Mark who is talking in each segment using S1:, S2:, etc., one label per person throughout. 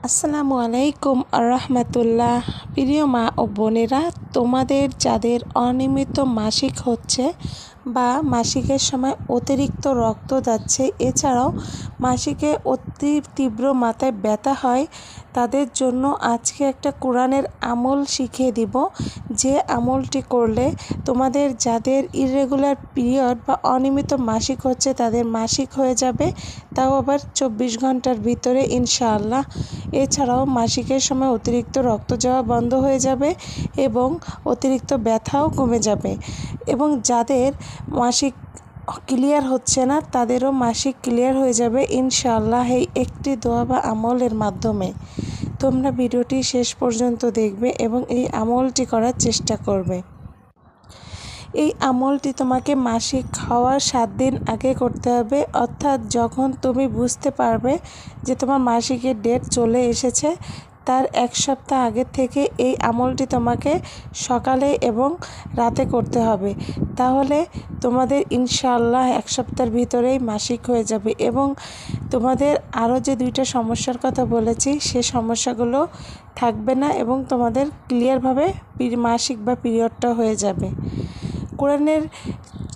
S1: আসসালামু আলাইকুম আরহামতুল্লাহ। প্রিয় মা ও বোনেরা তোমাদের যাদের অনিয়মিত মাসিক হচ্ছে বা মাসিকের সময় অতিরিক্ত রক্ত যাচ্ছে। এছাড়াও মাসিকে অতি তীব্র মাথায় ব্যথা হয়। তাদের জন্য আজকে একটা কোরআনের আমল শিখিয়ে দিব। যে আমলটি করলে তোমাদের যাদের ইরেগুলার পিরিয়ড বা অনিয়মিত মাসিক হচ্ছে তাদের মাসিক হয়ে যাবে। তাও আবার চব্বিশ ঘণ্টার ভিতরে ইনশাআল্লাহ। এছাড়াও মাসিকের সময় অতিরিক্ত রক্ত যাওয়া বন্ধ হয়ে যাবে এবং অতিরিক্ত ব্যথাও কমে যাবে। এবং যাদের মাসিক ক্লিয়ার হচ্ছে না, তাদেরও মাসিক ক্লিয়ার হয়ে যাবে ইনশাআল্লাহ এই একটি দোয়া বা আমলের মাধ্যমে। তোমরা ভিডিওটি শেষ পর্যন্ত দেখবে এবং এই আমলটি করার চেষ্টা করবে। এই আমলটি তোমাকে মাসিক খাওয়ার সাত দিন আগে করতে হবে, অর্থাৎ যখন তুমি বুঝতে পারবে যে তোমার মাসিকের ডেট চলে এসেছে তার এক সপ্তাহ আগের থেকে এই আমলটি তোমাকে সকালে এবং রাতে করতে হবে। তাহলে তোমাদের ইনশাল্লাহ এক সপ্তাহের ভিতরেই মাসিক হয়ে যাবে এবং তোমাদের আরও যে দুইটা সমস্যার কথা বলেছি, সে সমস্যাগুলো থাকবে না এবং তোমাদের ক্লিয়ারভাবে মাসিক বা পিরিয়ডটা হয়ে যাবে। কোরআনের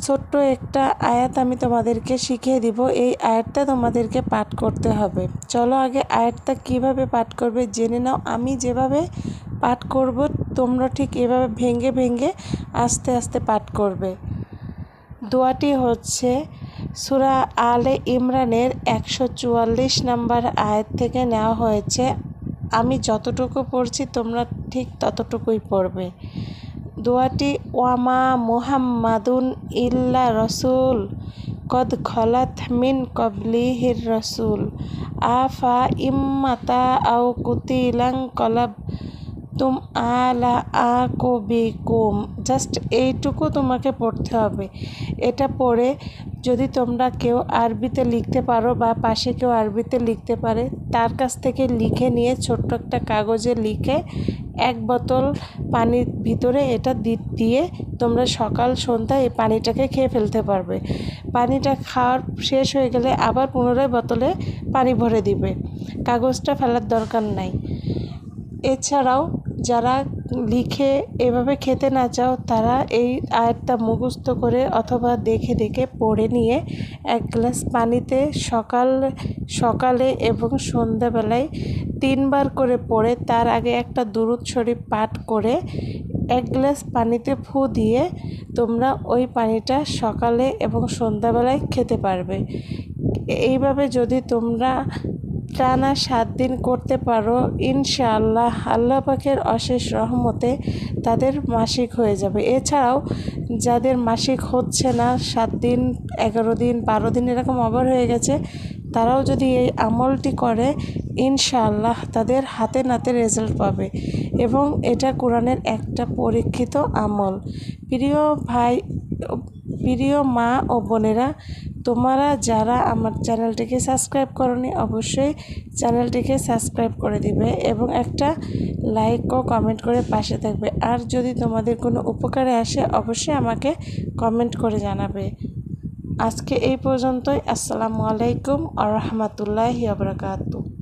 S1: ছোট্ট একটা আয়াত আমি তোমাদেরকে শিখিয়ে দিব। এই আয়াতটা তোমাদেরকে পাঠ করতে হবে। চলো আগে আয়াতটা কীভাবে পাঠ করবে জেনে নাও। আমি যেভাবে পাঠ করব, তোমরা ঠিক এভাবে ভেঙে ভেঙে আস্তে আস্তে পাঠ করবে। দোয়াটি হচ্ছে সুরা আলে ইমরানের একশো চুয়াল্লিশ নাম্বার আয়াত থেকে নেওয়া হয়েছে। আমি যতটুকু পড়ছি, তোমরা ঠিক ততটুকুই পড়বে। দোয়াটি, ওয়ামা মুহাম্মাদুন ইল্লা রসুল, কদ খলাত মিন কবলিহির রসুল, আফা ইম্মাতা আও কুতিলাং কলাব তুম আলা আ কবি কুম জাস্ট এইটুকু তোমাকে পড়তে হবে। এটা পড়ে যদি তোমরা কেউ আরবিতে লিখতে পারো বা পাশে কেউ আরবিতে লিখতে পারে, তার কাছ থেকে লিখে নিয়ে ছোট্ট একটা কাগজে লিখে এক বোতল পানির ভিতরে এটা দিয়ে তোমরা সকাল সন্ধ্যা এই পানিটাকে খেয়ে ফেলতে পারবে। পানিটা খাওয়ার শেষ হয়ে গেলে আবার পুনরায় বোতলে পানি ভরে দিবে। কাগজটা ফেলার দরকার নাই। এছাড়াও যারা লিখে এভাবে খেতে না চাও, তারা এই আয়াতটা মুখস্থ করে অথবা দেখে দেখে পড়ে নিয়ে এক গ্লাস পানিতে সকাল, সকালে এবং সন্ধ্যাবেলায় তিনবার করে পড়ে, তার আগে একটা দুরুদ শরীফ পাঠ করে এক গ্লাস পানিতে ফু দিয়ে তোমরা ওই পানিটা সকালে এবং সন্ধ্যাবেলায় খেতে পারবে। এইভাবে যদি তোমরা টানা সাত দিন করতে পারো, ইনশাআল্লাহ আল্লাহ পাখের অশেষ রহমতে তাদের মাসিক হয়ে যাবে। এছাড়াও যাদের মাসিক হচ্ছে না, সাত দিন, এগারো দিন, বারো দিন এরকম আবার হয়ে গেছে, তারাও যদি এই আমলটি করে ইনশাআল্লাহ তাদের হাতে নাতে রেজাল্ট পাবে। এবং এটা কোরআনের একটা পরীক্ষিত আমল। প্রিয় ভাই, প্রিয় মা ও বোনেরা, তোমরা যারা আমার চ্যানেলটিকে সাবস্ক্রাইব করনি, অবশ্যই চ্যানেলটিকে সাবস্ক্রাইব করে দিবে এবং একটা লাইক ও কমেন্ট করে পাশে থাকবে। আর যদি তোমাদের কোনো উপকারে আসে, অবশ্যই আমাকে কমেন্ট করে জানাবে। আজকে এই পর্যন্তই। আসসালামু আলাইকুম আ রহমতুল্লাহি আবরাকাতু